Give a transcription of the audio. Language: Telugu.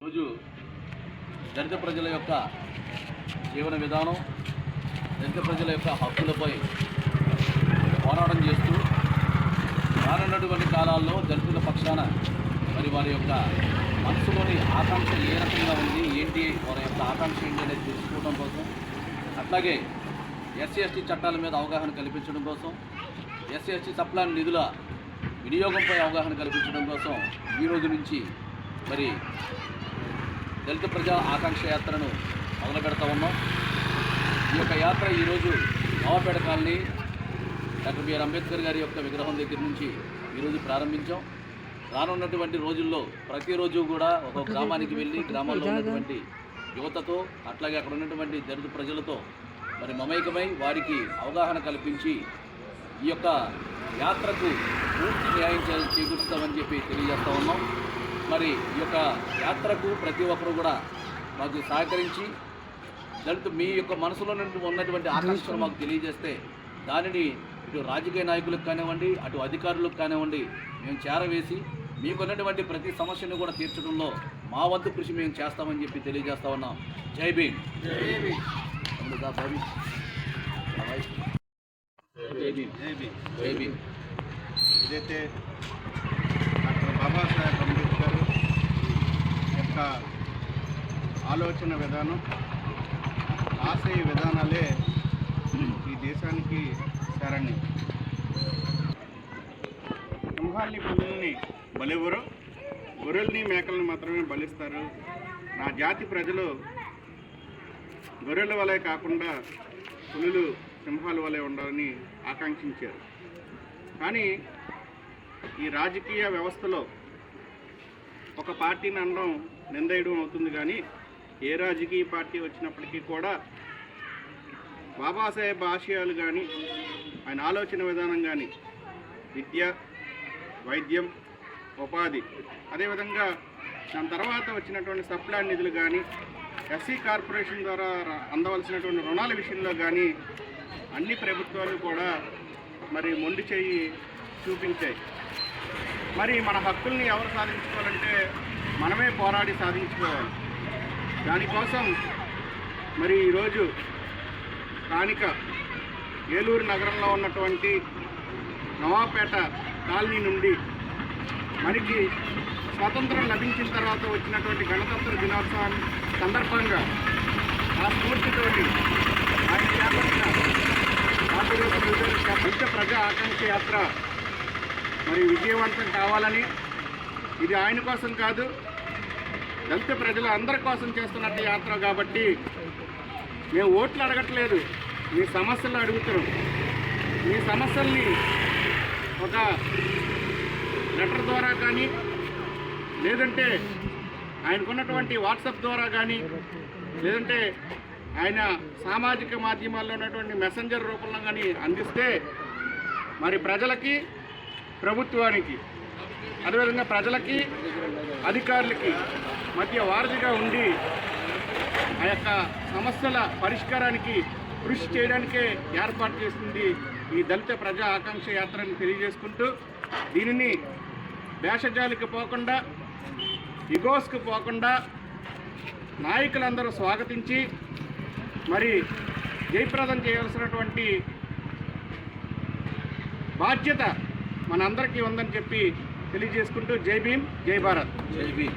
రోజు దళిత ప్రజల యొక్క జీవన విధానం దళిత ప్రజల యొక్క హక్కులపై పోరాటం చేస్తూ రానున్నటువంటి కాలాల్లో దళితుల పక్షాన మరి వారి యొక్క మనసులోని ఆకాంక్ష ఏ రకంగా ఉంది ఏంటి వారి యొక్క ఆకాంక్ష ఏంటి అనేది తెలుసుకోవడం కోసం అట్లాగే ఎస్సీ ఎస్టీ చట్టాల మీద అవగాహన కల్పించడం కోసం ఎస్సీ ఎస్టీ సప్లాన్ నిధుల వినియోగంపై అవగాహన కల్పించడం కోసం ఈ రోజు నుంచి మరి దళిత ప్రజా ఆకాంక్ష యాత్రను మొదలు పెడతా ఉన్నాం. ఈ యొక్క యాత్ర ఈరోజు Navapeta colony doctor B R Ambedkar గారి యొక్క విగ్రహం దగ్గర నుంచి ఈరోజు ప్రారంభించాం. రానున్నటువంటి రోజుల్లో ప్రతిరోజు కూడా ఒక గ్రామానికి వెళ్ళి గ్రామాల్లో ఉన్నటువంటి యువతతో అట్లాగే అక్కడ ఉన్నటువంటి దళిత ప్రజలతో మరి మమైకమై వారికి అవగాహన కల్పించి ఈ యొక్క యాత్రకు పూర్తి న్యాయం చేకూరుస్తామని చెప్పి తెలియజేస్తా ఉన్నాం. మరి ఈ యొక్క యాత్రకు ప్రతి ఒక్కరు కూడా మాకు సహకరించి దళిత మీ యొక్క మనసులో నుండి ఉన్నటువంటి ఆకర్షణ మాకు తెలియజేస్తే దానిని ఇటు రాజకీయ నాయకులకు కానివ్వండి అటు అధికారులకు కానివ్వండి మేము చేరవేసి మీకున్నటువంటి ప్రతి సమస్యను కూడా తీర్చడంలో మా వంతు కృషి మేము చేస్తామని చెప్పి తెలియజేస్తా ఉన్నాం. జై భీమ్. జై భీమ్. జై భీమ్ జై భీమ్ ఏదైతే డాక్టర్ బాబాసాహెబ్ అంబేద్కర్ యొక్క ఆలోచన విధానం ఆశయ విధానాలే ఈ దేశానికి సరణి సింహాల్ని పులుల్ని బలివ్వరు గొర్రెల్ని మేకల్ని మాత్రమే బలిస్తారు నా జాతి ప్రజలు గొర్రెల వలె కాకుండా పులులు సింహాల వలె ఉండాలని ఆకాంక్షించారు. కానీ ఈ రాజకీయ వ్యవస్థలో ఒక పార్టీని అనడం నిందేయడం అవుతుంది కానీ ఏ రాజకీయ పార్టీ వచ్చినప్పటికీ కూడా బాబాసాహెబ్ ఆశయాలు కానీ ఆయన ఆలోచన విధానం కానీ విద్య వైద్యం ఉపాధి అదేవిధంగా దాని తర్వాత వచ్చినటువంటి సప్లాన్ నిధులు కానీ ఎస్సీ కార్పొరేషన్ ద్వారా అందవలసినటువంటి రుణాల విషయంలో కానీ అన్ని ప్రభుత్వాలు కూడా మరి మొండి చేయి చూపించాయి. మరి మన హక్కుల్ని ఎవరు సాధించుకోవాలంటే మనమే పోరాడి సాధించుకోవాలి. దానికోసం మరి ఈరోజు స్థానిక ఏలూరు నగరంలో ఉన్నటువంటి నవాపేట కాలనీ నుండి మనకి స్వాతంత్రం లభించిన తర్వాత వచ్చినటువంటి గణతంత్ర దినోత్సవం సందర్భంగా ఆ స్ఫూర్తితోటి ఆయన చేపట్టిన ఆంధ్రప్రదేశ్ ముఖ్య ప్రజా ఆకాంక్ష యాత్ర మరి విజయవంతం కావాలని ఇది ఆయన కోసం కాదు దళిత ప్రజల అందరి కోసం చేస్తున్నట్టు యాత్ర కాబట్టి మేము ఓట్లు అడగట్లేదు మీ సమస్యలు అడుగుతున్నాం. మీ సమస్యల్ని ఒక లెటర్ ద్వారా కానీ లేదంటే ఆయనకున్నటువంటి వాట్సాప్ ద్వారా కానీ లేదంటే ఆయన సామాజిక మాధ్యమాల్లో ఉన్నటువంటి మెసెంజర్ రూపంలో కానీ అందిస్తే మరి ప్రజలకి ప్రభుత్వానికి అదేవిధంగా ప్రజలకి అధికారులకి మధ్య వారధిగా ఉండి ఆ యొక్క సమస్యల పరిష్కారానికి కృషి చేయడానికే ఏర్పాటు చేస్తుంది ఈ దళిత ప్రజా ఆకాంక్ష యాత్రని తెలియజేసుకుంటూ దీనిని వేషజాలికి పోకుండా ఇగోస్కు పోకుండా నాయకులందరూ స్వాగతించి మరి జయప్రదం చేయవలసినటువంటి బాధ్యత మనందరికీ ఉందని చెప్పి తెలియజేసుకుంటూ జై భీమ్ జై భారత్. జై భీమ్.